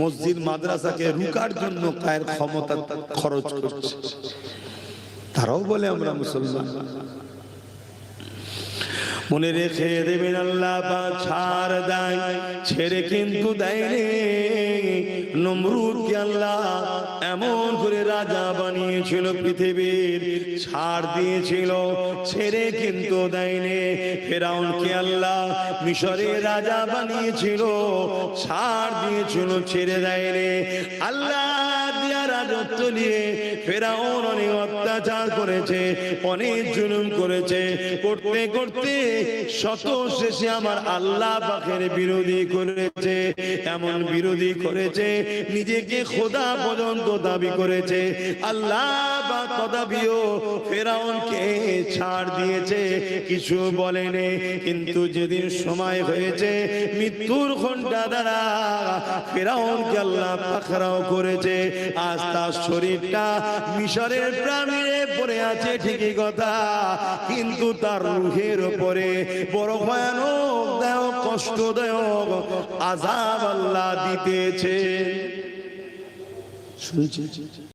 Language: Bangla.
মসজিদ, মাদ্রাসাকে রুকার জন্য কায়ের ক্ষমতা খরচ করছে। তারাও বলে, আমরা মুসলমান। মনে রেখে দেবেন আল্লাহ বা ছাড় দেয়, ছেড়ে কিন্তু দেয় নমরুদ আল্লাহ এমন করে রাজা বানিয়েছিল পৃথিবীর, ছাড় দিয়েছিল, ছেড়ে কিন্তু দেয়নি। ফেরাউনকে আল্লাহ মিশরে রাজা বানিয়েছিল, ছাড় দিয়েছিল, ছেড়ে দেয়নি। আল্লাহ দিয়া রাজত্ব নিয়ে ফেরাউন অনেক অত্যাচার করেছে, অনেক জুলুম করেছে। করতে করতে শত শেষে আমার আল্লাহ পাখের বিরোধী করেছে, এমন বিরোধী করেছে, নিজেকে খোদা পর্যন্ত দাবি করেছে। আল্লাহ বা কদাবিও ফেরাউনকে ছাড় দিয়েছে, কিছু বলেনি। কিন্তু যেদিন সময় হয়েছে, মৃত্যুর ঘণ্টা দ্বারা ফেরাউনকে আল্লাহ পাখরাও করেছে। আজ তার শরীরটা মিশরের প্রাণীরে পড়ে আছে, ঠিকই কথা। কিন্তু তার রুহের উপরে বড় ভয়ানক দায়ক কষ্টদায়ক আজাব আল্লাহ দিতেছে। শুনছি।